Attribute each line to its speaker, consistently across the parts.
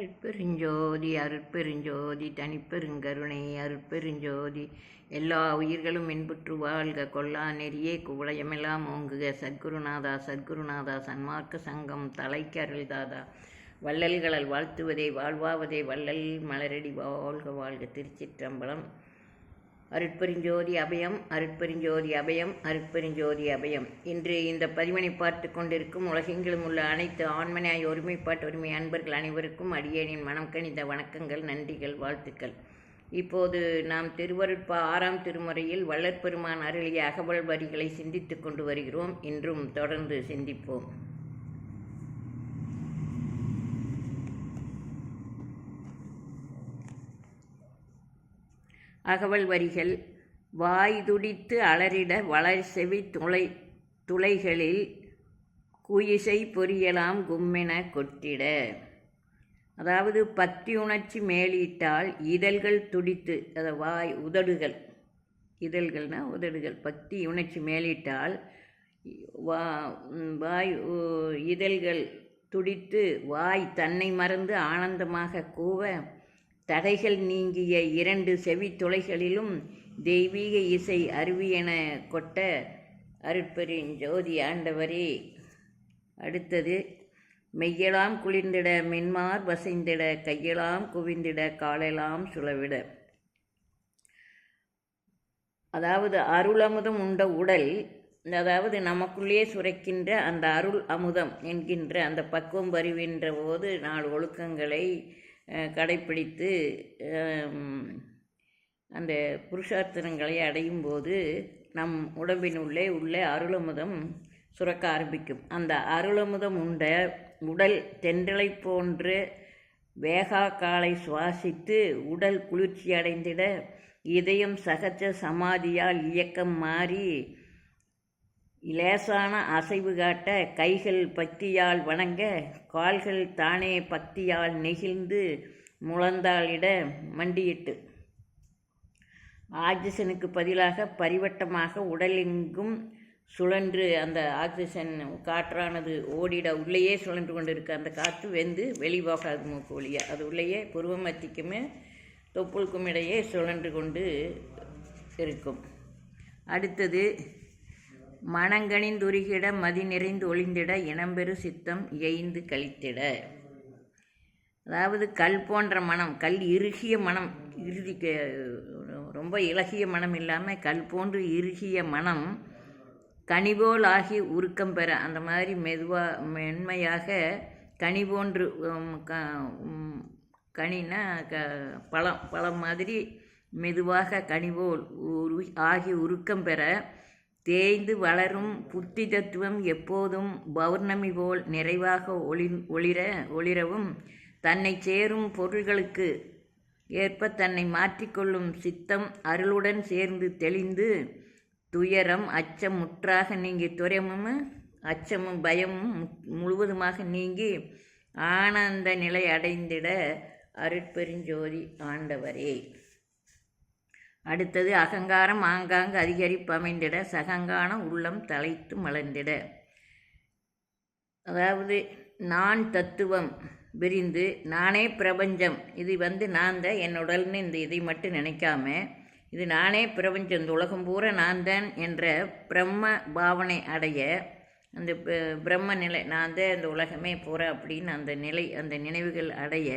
Speaker 1: அருட்பெருஞ்சோதி அருட்பெருஞ்சோதி தனிப்பெருங்கருணை அருட்பெருஞ்சோதி. எல்லா உயிர்களும் இன்புற்று வாழ்க கொல்லா நெறியே குவளையமெல்லாம் ஓங்குக. சத்குருநாதா சத்குருநாதா சன்மார்க்க சங்கம் தலைக்கு அருள்தாதா வள்ளல்களால் வாழ்த்துவதே வாழ்வாவதே வள்ளல் மலரடி வாழ்க வாழ்க. திருச்சிற்றம்பலம் அருட்பெருஞ்சோதி அபயம் அருட்பெருஞ்சோதி அபயம் அருட்பெருஞ்சோதி அபயம். இன்று இந்த பதிவினை பார்த்து கொண்டிருக்கும் உலகெங்கிலும் உள்ள அனைத்து ஆண்மனையாய் ஒருமைப்பாட்டு உரிமை அன்பர்கள் அனைவருக்கும் அடியேனின் மனம் கணிந்த வணக்கங்கள் நன்றிகள் வாழ்த்துக்கள். இப்போது நாம் திருவருட்பா ஆறாம் திருமுறையில் வள்ளற்பெருமான் அருளிய அகவல் வரிகளை சிந்தித்துக் கொண்டு வருகிறோம். இன்றும் தொடர்ந்து சிந்திப்போம். அகவல் வரிகள் வாய் துடித்து அலறிட வளர் செவி துளை துளைகளில் குயிசை பொரியலாம் கும்மென கொட்டிட. அதாவது பத்தி உணர்ச்சி மேலிட்டால் இதழ்கள் துடித்து அதை வாய் உதடுகள் இதழ்கள்னா உதடுகள் பக்தி உணர்ச்சி மேலிட்டால் வா வாய் இதழ்கள் துடித்து வாய் தன்னை மறந்து ஆனந்தமாக கூவ தடைகள் நீங்கிய இரண்டு செவித்துளைகளிலும் தெய்வீக இசை அருவியென கொட்ட அருட்பெருஞ்சோதி ஆண்டவரே. அடுத்தது மெய்யெல்லாம் குளிர்ந்திட மென்மார் வசைந்திட கையெல்லாம் குவிந்திட காலெல்லாம் சுழவிட. அதாவது அருள் அமுதம் உண்ட உடல் அதாவது நமக்குள்ளே சுரைக்கின்ற அந்த அருள் அமுதம் என்கின்ற அந்த பக்குவம் வருகின்ற போது நாலு ஒழுக்கங்களை கடைப்பிடித்து அந்த புருஷார்த்தனங்களை அடையும் போது நம் உடம்பின் உள்ளே உள்ள அருளமுதம் சுரக்க ஆரம்பிக்கும். அந்த அருளமுதம் உண்ட உடல் தென்றலை போன்று வேகா காலை சுவாசித்து உடல் குளிர்ச்சி அடைந்திட இதயம் சகஜ சமாதியால் இயக்கம் மாறி லேசான அசைவு காட்ட கைகள் பக்தியால் வணங்க கால்கள் தானே பக்தியால் நெகிழ்ந்து முழந்தாளிட மண்டியிட்டு. ஆக்சிஜனுக்கு பதிலாக பரிவட்டமாக உடலெங்கும் சுழன்று அந்த ஆக்சிஜன் காற்றானது ஓடிட உள்ளேயே சுழன்று கொண்டு இருக்க அந்த காற்று வெந்து வெளிவாகாது மூக்கு வழியாக அது உள்ளேயே புருவ மத்திக்குமே தொப்புளுக்கும் இடையே சுழன்று கொண்டு இருக்கும். அடுத்தது மனங்கணிந்துருகிட மதி நிறைந்து ஒளிந்திட இனம்பெரு சித்தம் எய்ந்து கழித்திட. அதாவது கல் போன்ற மனம் கல் இறுகிய மனம் இறுதி ரொம்ப இலகிய மனம் இல்லாமல் கல் போன்று இறுகிய மனம் கனிபோல் ஆகி உருக்கம் பெற அந்த மாதிரி மெதுவாக மென்மையாக கனி போன்று க- கனினா க பழம் பழம் மாதிரி மெதுவாக கனிபோல் உரு ஆகி உருக்கம் பெற தேய்ந்து வளரும் புத்தி தத்துவம் எப்போதும் பௌர்ணமி போல் நிறைவாக ஒளி ஒளிர ஒளிரவும் தன்னை சேரும் பொருள்களுக்கு ஏற்ப தன்னை மாற்றிக்கொள்ளும் சித்தம் அருளுடன் சேர்ந்து தெளிந்து துயரம் அச்சம் முற்றாக நீங்கி துயரமும் அச்சமும் பயமும் மு- முழுவதுமாக நீங்கி ஆனந்த நிலை அடைந்திட அருட்பெருஞ்சோதி ஆண்டவரே. அடுத்தது அகங்காரம் ஆங்காங்கு அதிகரிப்பு அமைந்திட சகங்கான உள்ளம் தலைத்து மலர்ந்திட. அதாவது நான் தத்துவம் விரிந்து நானே பிரபஞ்சம் இது வந்து நான் தான் என்னுடல்னு இந்த இதை மட்டும் நினைக்காம இது நானே பிரபஞ்சம் இந்த உலகம் பூரா நான் தான் என்ற பிரம்ம பாவனை அடைய அந்த ப- பிரம்ம நிலை நான் தான் இந்த உலகமே பூரா அப்படின்னு அந்த நிலை அந்த நினைவுகள் அடைய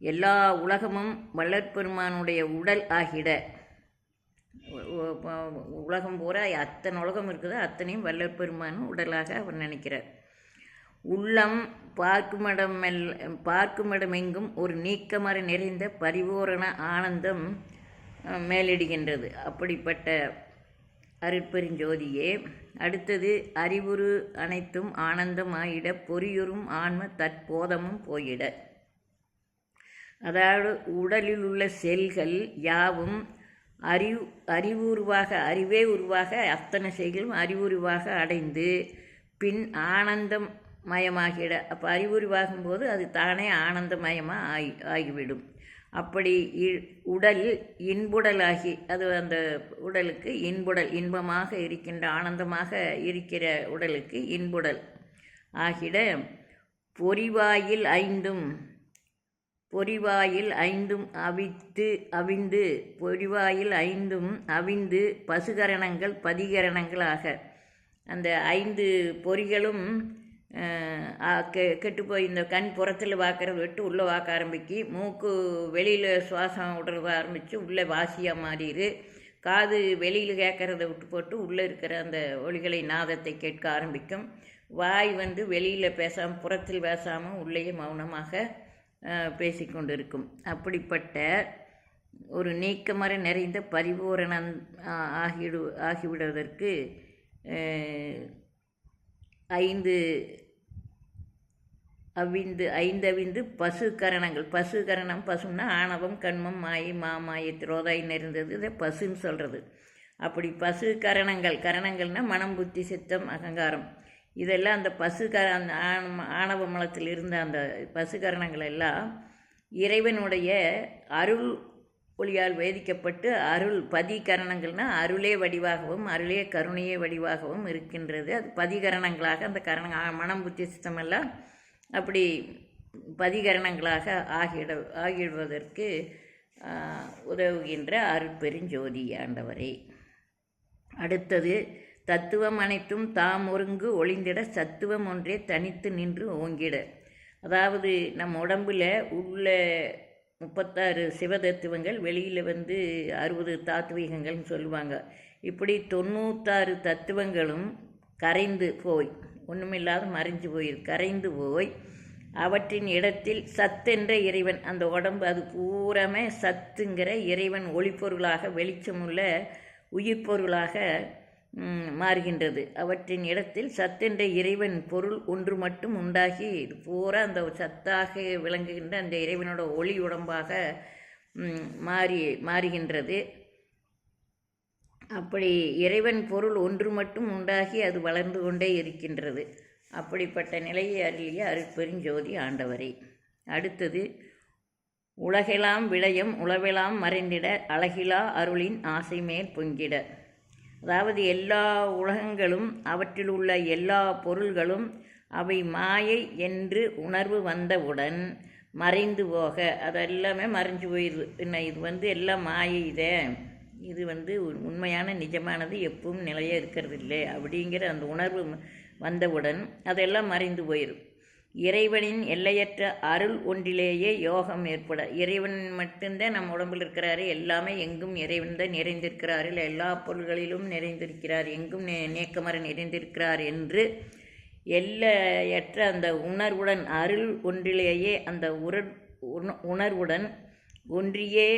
Speaker 1: எல்லா உலகமும் வள்ளற்பெருமானுடைய உடல் ஆகிட. உலகம் பூரா அத்தனை உலகம் இருக்குதோ அத்தனையும் வள்ளற்பெருமானும் உடலாக அவர் நினைக்கிறார். உள்ளம் பார்க்குமிடம் பார்க்குமிடமெங்கும் ஒரு நீக்கமர நிறைந்த பரிபூரண ஆனந்தம் மேலிடுகின்றது. அப்படிப்பட்ட அருட்பெருஞ்சோதியே அடுத்தது அறிவுறு அனைத்தும் ஆனந்தமாயிட பொறியுறும் ஆன்ம தற்போதமும் போயிட. அதாவது உடலில் உள்ள செல்கள் யாவும் அறிவு அறிவுருவாக அறிவே உருவாக அத்தனை செல்களும் அறிவுருவாக அடைந்து பின் ஆனந்தம் மயமாகிட அப்போ அறிவுருவாகும் போது அது தானே ஆனந்தமயமாக ஆகி ஆகிவிடும். அப்படி இ- உடல் இன்புடலாகி அது அந்த உடலுக்கு இன்புடல் இன்பமாக இருக்கின்ற ஆனந்தமாக இருக்கிற உடலுக்கு இன்புடல் ஆகிட பொறிவாயில் ஐந்தும் பொறிவாயில் ஐந்தும் அவித்து அவிந்து பொறிவாயில் ஐந்தும் அவிந்து பசுகரணங்கள் பதிகரணங்களாக. அந்த ஐந்து பொறிகளும் கெ கெட்டு போய் இந்த கண் புறத்தில் பார்க்கறது விட்டு உள்ளே வாக்க ஆரம்பிக்கு மூக்கு வெளியில் சுவாசம் விடுறத ஆரம்பித்து உள்ளே வாசியாக மாறிடு காது வெளியில் கேட்குறத விட்டு போட்டு உள்ளே இருக்கிற அந்த ஒளிகளை நாதத்தை கேட்க ஆரம்பிக்கும். வாய் வந்து வெளியில் பேசாமல் புறத்தில் பேசாமல் உள்ளேயே மௌனமாக பேசிக்கொண்டிருக்கும். அப்படிப்பட்ட ஒரு நீக்கமர நிறைந்த பரிபூரணம் ஆகிடு ஆகிவிடுவதற்கு ஐந்து அவிந்து ஐந்தவிந்து பசு கரணங்கள் பசு கரணம் பசுன்னா ஆணவம் கண்மம் மாயை மாமாயை திரோதாய் நிறைந்தது இதை பசுன்னு சொல்கிறது அப்படி பசு கரணங்கள் கரணங்கள்னால் மனம் புத்தி சித்தம் அகங்காரம். இதெல்லாம் அந்த பசுகர அந்த ஆண- ஆணவ மலத்தில் இருந்த அந்த பசுகரணங்கள் எல்லாம் இறைவனுடைய அருள் ஒளியால் வேதிக்கப்பட்டு அருள் பதிகரணங்கள்னால் அருளே வடிவாகவும் அருளே கருணையே வடிவாகவும் இருக்கின்றது. அது பதிகரணங்களாக அந்த கரண மனம் புத்தி சித்தம் எல்லாம் அப்படி பதிகரணங்களாக ஆகிட ஆகிடுவதற்கு உதவுகின்ற அருட்பெருஞ்சோதி ஆண்டவரே. அடுத்தது தத்துவம் அனைத்தும் தாம் ஒருங்கு ஒளிந்திட சத்துவம் ஒன்றே தனித்து நின்று ஓங்கிட. அதாவது நம் உடம்புல உள்ள முப்பத்தாறு சிவதத்துவங்கள் வெளியில் வந்து அறுபது தாத்வீகங்கள்னு சொல்லுவாங்க. இப்படி தொண்ணூத்தாறு தத்துவங்களும் கரைந்து போய் ஒன்றுமில்லாத மறைஞ்சு போய் கரைந்து போய் அவற்றின் இடத்தில் சத்தென்ற இறைவன் அந்த உடம்பு அது பூராமே சத்துங்கிற இறைவன் ஒளிப்பொருளாக வெளிச்சமுள்ள உயிர்ப்பொருளாக மாறுகின்றது. அவற்றின் இடத்தில் சத்தென்ற இறைவன் பொருள் ஒன்று மட்டும் உண்டாகி இது பூரா அந்த சத்தாக விளங்குகின்ற அந்த இறைவனோட ஒளி உடம்பாக மாறி மாறுகின்றது. அப்படி இறைவன் பொருள் ஒன்று மட்டும் உண்டாகி அது வளர்ந்து கொண்டே இருக்கின்றது. அப்படிப்பட்ட நிலையை அருளிய அருட்பெருஞ்சோதி ஆண்டவரை. அடுத்தது உலகெல்லாம் விளையும் உளவெலாம் மறைந்திட அழகிலா அருளின் ஆசை மேல் பொங்கிட. அதாவது எல்லா உலகங்களும் அவற்றில் உள்ள எல்லா பொருள்களும் அவை மாயை என்று உணர்வு வந்தவுடன் மறைந்து போக அதெல்லாமே மறைஞ்சு போயிடுது என்ன இது வந்து எல்லாம் மாயை இதே. இது வந்து உண்மையான நிஜமானது எப்பவும் நிலையாக இருக்கிறது இல்லை அப்படிங்கிற அந்த உணர்வு வந்தவுடன் அதெல்லாம் மறைந்து போயிடும் இறைவனின் எல்லையற்ற அருள் ஒன்றிலேயே யோகம் ஏற்பட இறைவன் மட்டும்தான் நம் உடம்பில் இருக்கிறாரு எல்லாமே எங்கும் இறைவன் தான் நிறைந்திருக்கிறார் இல்லை எல்லா பொருள்களிலும் நிறைந்திருக்கிறார் எங்கும் நே நேக்கமர நிறைந்திருக்கிறார் என்று எல்லையற்ற அந்த உணர்வுடன் அருள் ஒன்றிலேயே அந்த உர உண- உணர்வுடன் ஒன்றியே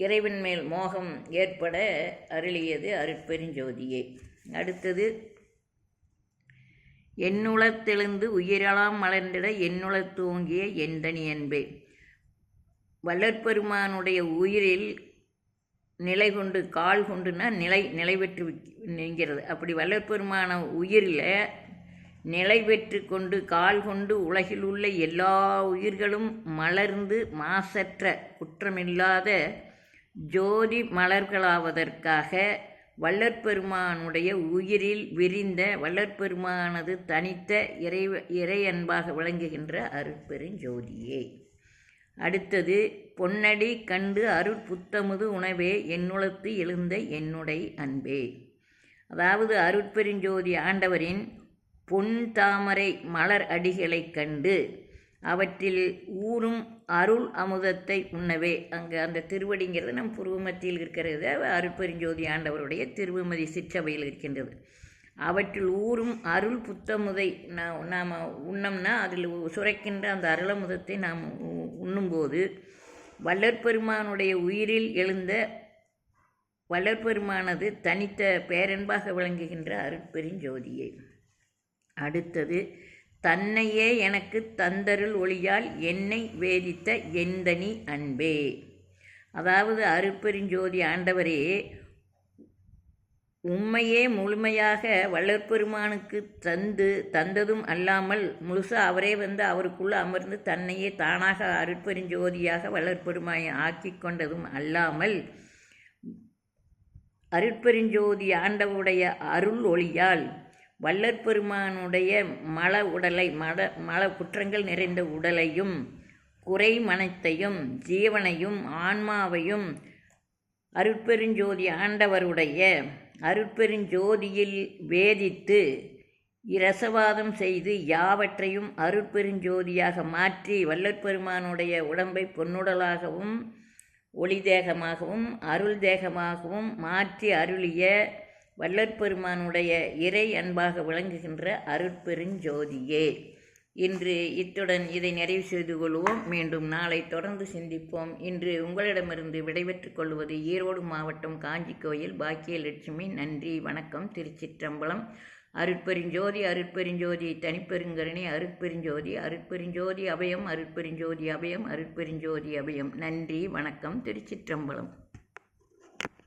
Speaker 1: இறைவன் மேல் மோகம் ஏற்பட அருளியது அருட்பெருஞ்சோதியே. அடுத்தது எண்ணுளத்தெழுந்து உயிரெலாம் மலர்ந்திட எண்ணுளத் தூங்கிய எந்தனி அன்பே வள்ளற்பெருமானுடைய உயிரில் நிலை கொண்டு கால் கொண்டுனா நிலை நிலை பெற்று நிற்கிறது. அப்படி வள்ளற்பெருமான உயிரில் நிலை பெற்று கொண்டு கால் கொண்டு உலகில் உள்ள எல்லா உயிர்களும் மலர்ந்து மாசற்ற குற்றமில்லாத ஜோதி மலர்களாவதற்காக வள்ளற்பெருமானுடைய உயிரில் விரிந்த வள்ளற்பெருமானது தனித்த இறை இறையன்பாக விளங்குகின்ற அருட்பெருஞ்சோதியே. அடுத்தது பொன்னடி கண்டு அருட் புத்தமுது உணவே என்னுளத்து எழுந்த என்னுடை அன்பே. அதாவது அருட்பெருஞ்சோதி ஆண்டவரின் பொன் தாமரை மலர் அடிகளைக் கண்டு அவற்றில் ஊறும் அருள் அமுதத்தை உண்ணவே. அங்கே அந்த திருவடிங்கிறது நம் புருவமத்தியில் இருக்கிறது. அருட்பெருஞ்சோதி ஆண்டவருடைய திருவமதி சிற்றவையில் இருக்கின்றது. அவற்றில் ஊறும் அருள் புத்தமுதை நா- நாம் உண்ணம்னா அதில் சுரைக்கின்ற அந்த அருளமுதத்தை நாம் உ- உண்ணும்போது வள்ளற்பெருமானுடைய உயிரில் எழுந்த வளர்பெருமானது தனித்த பேரன்பாக விளங்குகின்ற அருட்பெருஞ்சோதியை. அடுத்தது தன்னையே எனக்கு தந்தருள் ஒளியால் என்னை வேதித்த எந்தனி அன்பே. அதாவது அருட்பெருஞ்சோதி ஆண்டவரே உண்மையே முழுமையாக வளர்ப்பெருமானுக்கு தந்து தந்ததும் அல்லாமல் முழுசாக அவரே வந்து அவருக்குள்ளே அமர்ந்து தன்னையே தானாக அருட்பெருஞ்சோதியாக வளர்ப்பெருமாயை ஆக்கி கொண்டதும் அல்லாமல் அருட்பெருஞ்சோதி ஆண்டவருடைய அருள் ஒளியால் வள்ளற்பெருமானுடைய மல உடலை மல மல குற்றங்கள் நிறைந்த உடலையும் குறை மனத்தையும் ஜீவனையும் ஆன்மாவையும் அருட்பெருஞ்சோதி ஆண்டவருடைய அருட்பெருஞ்சோதியில் வேதித்து இரசவாதம் செய்து யாவற்றையும் அருட்பெருஞ்சோதியாக மாற்றி வல்லற்பெருமானுடைய உடம்பை பொன்னுடலாகவும் ஒளி தேகமாகவும் அருள் தேகமாகவும் மாற்றி அருளிய வல்லற்பெருமானுடைய இறை அன்பாக விளங்குகின்ற அருட்பெருஞ்சோதியே. இன்று இத்துடன் இதை நிறைவு செய்து கொள்வோம். மீண்டும் நாளை தொடர்ந்து சிந்திப்போம். இன்று உங்களிடமிருந்து விடைபெற்றுக் கொள்வது ஈரோடு மாவட்டம் காஞ்சி கோயில் பாக்கியலட்சுமி. நன்றி வணக்கம். திருச்சிற்றம்பலம். அருட்பெருஞ்சோதி அருட்பெருஞ்சோதி தனிப்பெருங்கரணி அருட்பெருஞ்சோதி அருட்பெருஞ்சோதி அபயம் அருட்பெருஞ்சோதி அபயம் அருட்பெருஞ்சோதி அபயம். நன்றி வணக்கம். திருச்சிற்றம்பலம்.